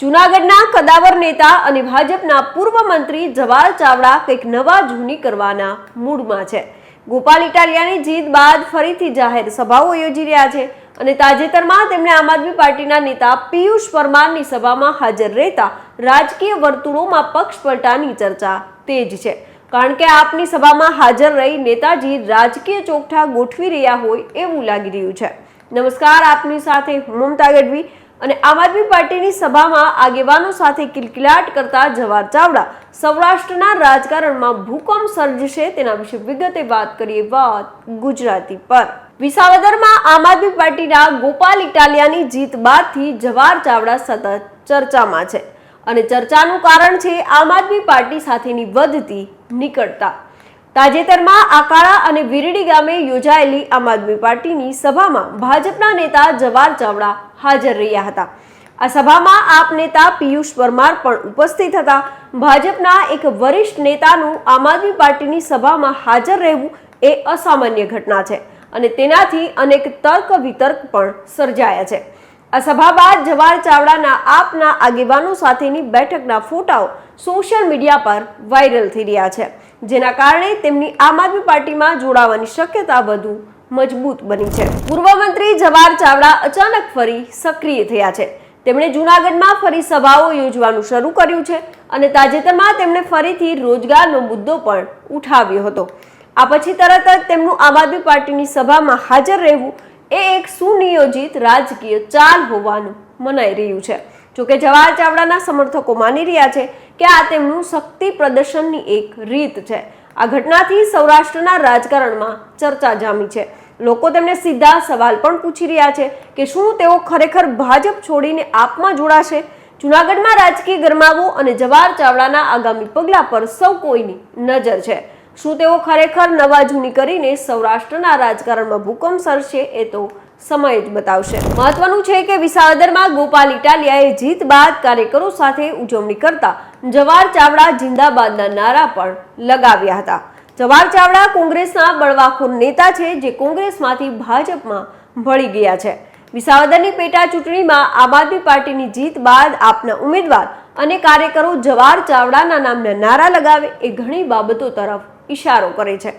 જૂનાગઢના કદાવર નેતા અને ભાજપના પૂર્વ મંત્રી જવાહર ચાવડા કંઈક નવા જૂની કરવાના મૂડમાં છે. ગોપાલ ઇટાલિયાની જીત બાદ ફરીથી જાહેર સભાઓ યોજી રહ્યા છે અને તાજેતરમાં તેમણે આમ આદમી પાર્ટીના નેતા પિયુષ પરમારની સભામાં હાજર રહેતા રાજકીય વર્તુળોમાં પક્ષ પલટાની ચર્ચા તેજ છે. કારણ કે આપની સભામાં હાજર રહી નેતાજી રાજકીય ચોકઠા ગોઠવી રહ્યા હોય એવું લાગી રહ્યું છે. નમસ્કાર, આપની સાથે હું મમતા ગઢવી. અને આમ આદમી પાર્ટીની સભામાં આગેવાનો સાથે કિલકિલાટ કરતા જવાહર ચાવડા સૌરાષ્ટ્રના રાજકારણમાં ભૂકંપ સર્જશે તેના વિશે વિગતે વાત કરીએ વાત ગુજરાતી પર. વિસાવદરમાં આમ આદમી પાર્ટીના ગોપાલ ઇટાલિયાની જીત બાદથી જવાહર ચાવડા સતત ચર્ચામાં છે અને ચર્ચાનું કારણ છે આમ આદમી પાર્ટી સાથેની વધતી નિકટતા. તાજેતરમાં આકાળા અને વિરડી ગામે યોજાયેલી આમ આદમી પાર્ટીની સભામાં ભાજપના નેતા જવાહર ચાવડા હાજર રહ્યા હતા. આ સભામાં આપ નેતા પિયુષ પરમાર પણ ઉપસ્થિત હતા. ભાજપના એક વરિષ્ઠ નેતાનું આમ આદમી પાર્ટીની સભામાં હાજર રહેવું એ અસામાન્ય ઘટના છે અને તેનાથી અનેક તર્ક વિતર્ક પણ સર્જાયા છે. આ સભા બાદ જવાહર ચાવડાના આપના આગેવાનો સાથેની બેઠકના ફોટાઓ સોશિયલ મીડિયા પર વાયરલ થઈ રહ્યા છે. જેના કારણે તેમની આમ આદમી પાર્ટીમાં જોડાવાની શક્યતા વધુ મજબૂત બની છે. પૂર્વ મંત્રી જવાહર ચાવડા અચાનક ફરી સક્રિય થયા છે. તેમણે જૂનાગઢમાં ફરી સભાઓ યોજવાનું શરૂ કર્યું છે અને તાજેતરમાં તેમણે ફરીથી રોજગારનો મુદ્દો પણ ઉઠાવ્યો હતો. આ પછી તરત જ તેમનું આમ આદમી પાર્ટીની સભામાં હાજર રહેવું એ એક સુનિયોજિત રાજકીય ચાલ હોવાનું મનાઈ રહ્યું છે. જોકે જવાહર ચાવડાના સમર્થકો માની રહ્યા છે કે આ તેમનું શક્તિ પ્રદર્શનની એક રીત છે. આ ઘટનાથી સૌરાષ્ટ્રના રાજકારણમાં ચર્ચા જામી છે. લોકો તેમને સીધા સવાલ પણ પૂછી રહ્યા છે કે શું તેઓ ખરેખર ભાજપ છોડીને આપમાં જોડાશે? જૂનાગઢમાં રાજકીય ગરમાવો અને જવાહર ચાવડાના આગામી પગલા પર સૌ કોઈની નજર છે. શું તેઓ ખરેખર નવા જૂની કરીને સૌરાષ્ટ્રના રાજકારણમાં ભૂકંપ સરશે એ તો સમય જ બતાવશે. મહત્વનું છે કે વિસાવદરમાં ગોપાલ ઇટાલિયાએ જીત બાદ કાર્યકરો સાથે ઉજવણી કરતા જવાહર ચાવડા જિંદાબાદના નારા પણ લગાવ્યા હતા. જવાહર ચાવડા કોંગ્રેસના બળવાખોર નેતા છે જે કોંગ્રેસમાંથી ભાજપમાં ભળી ગયા છે. વિસાવદરની પેટા ચૂંટણીમાં આમ આદમી પાર્ટીની જીત બાદ આપના ઉમેદવાર અને કાર્યકરો જવાહર ચાવડાના નામના નારા લગાવે એ ઘણી બાબતો તરફ ઇશારો કરે છે.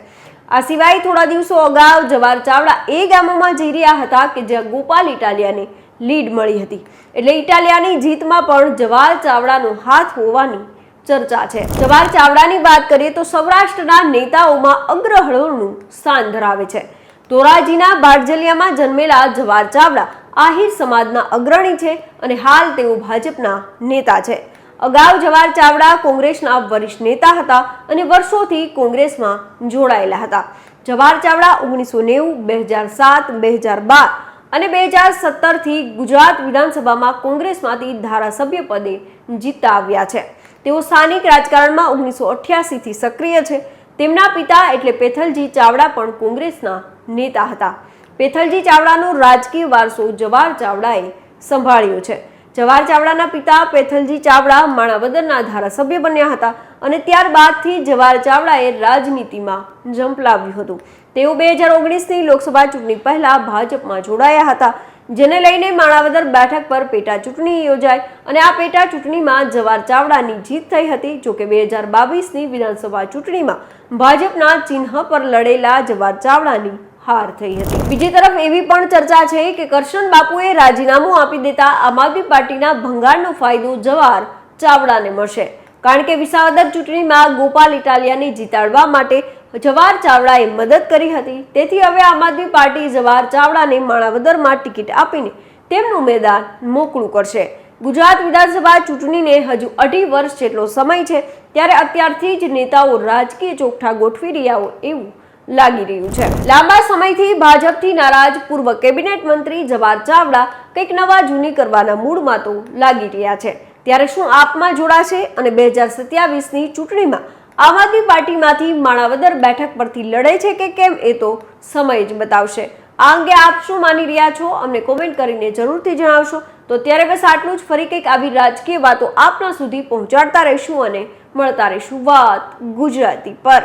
આ સિવાય થોડા દિવસો અગાઉ જવાહર ચાવડા એ ગામોમાં જઈ રહ્યા હતા કે જ્યાં ગોપાલ ઇટાલિયાને લીડ મળી હતી. એટલે ઇટાલિયાની જીતમાં પણ જવાહર ચાવડાનો હાથ હોવાની ચર્ચા છે. જવાહર ચાવડાની વાત કરીએ તો સૌરાષ્ટ્રના નેતાઓમાં અગ્રહળોનું સ્થાન ધરાવે છે. ધોરાજીના બારજલિયામાં જન્મેલા જવાહર ચાવડા આહિર સમાજના અગ્રણી છે અને હાલ તેઓ ભાજપના નેતા છે. અગાઉ જવાહર ચાવડા કોંગ્રેસના વરિષ્ઠ નેતા હતા અને વર્ષોથી કોંગ્રેસમાં જોડાયેલા હતા. જવાહર ચાવડા ઓગણીસો નેવું, બે હજાર સાત, બે હજાર બાર અને બે હજાર સત્તરથી ગુજરાત વિધાનસભામાં કોંગ્રેસમાંથી ધારાસભ્ય પદે જીતતા આવ્યા છે. તેઓ સ્થાનિક રાજકારણમાં ઓગણીસો અઠ્યાસીથી સક્રિય છે. તેમના પિતા એટલે પેથલજી ચાવડા પણ કોંગ્રેસના નેતા હતા. પેથલજી ચાવડાનો રાજકીય વારસો જવાહર ચાવડાએ સંભાળ્યો છે. જવાહર ચાવડાના પિતા પેથલજી ચાવડા માણાવદરના ધારાસભ્ય બન્યા હતા અને ત્યારબાદથી જવાહર ચાવડાએ રાજનીતિમાં ઝંપલાવ્યું હતું. તેઓ બે હજાર ઓગણીસની લોકસભા ચૂંટણી પહેલા ભાજપમાં જોડાયા હતા, જેને લઈને માણાવદર બેઠક પર પેટા ચૂંટણી યોજાઈ અને આ પેટા ચૂંટણીમાં જવાહર ચાવડાની જીત થઈ હતી જોકે બે હજાર બાવીસની વિધાનસભા ચૂંટણીમાં ભાજપના ચિહ્ન પર લડેલા જવાહર ચાવડાની હાર થઈ હતી. બીજી તરફ એવી પણ ચર્ચા છે કે કરશન બાપુએ રાજીનામું આપી દેતા આમ આદમી પાર્ટીના ભંગારનો ફાયદો જવાર ચાવડાને મળશે. કારણ કે વિસાવદર ચૂંટણીમાં ગોપાલ ઇટાલિયાને જીતાડવા માટે જવાહર ચાવડાએ મદદ કરી હતી. તેથી હવે આમ આદમી પાર્ટી જવાહર ચાવડાને માણાવદરમાં ટિકિટ આપીને તેમનું મેદાન મોકળું કરશે. ગુજરાત વિધાનસભા ચૂંટણીને હજુ અઢી વર્ષ જેટલો સમય છે, ત્યારે અત્યારથી જ નેતાઓ રાજકીય ચોકઠા ગોઠવી રહ્યા હોય એવું લાગી રહ્યું છે. લાંબા સમયથી ભાજપથી નારાજ પૂર્વ કેબિનેટ મંત્રી જવાહર ચાવડા કંઈક નવા જૂની કરવાના મૂડમાં તો લાગી રહ્યા છે. ત્યારે શું આપમાં જોડાશે અને બે હજાર સત્યાવીસની ચૂંટણીમાં આમ આદમી પાર્ટીમાંથી માણાવદર બેઠક પરથી લડે છે કે કેમ એ તો સમય જ બતાવશે. આ અંગે આપ શું માની રહ્યા છો? અમને કોમેન્ટ કરીને જરૂરથી જણાવશો. તો ત્યારે બસ આટલું જ. ફરી કંઈક આવી રાજકીય વાતો આપના સુધી પહોંચાડતા રહીશું અને મળતા રહીશું વાત ગુજરાતી પર.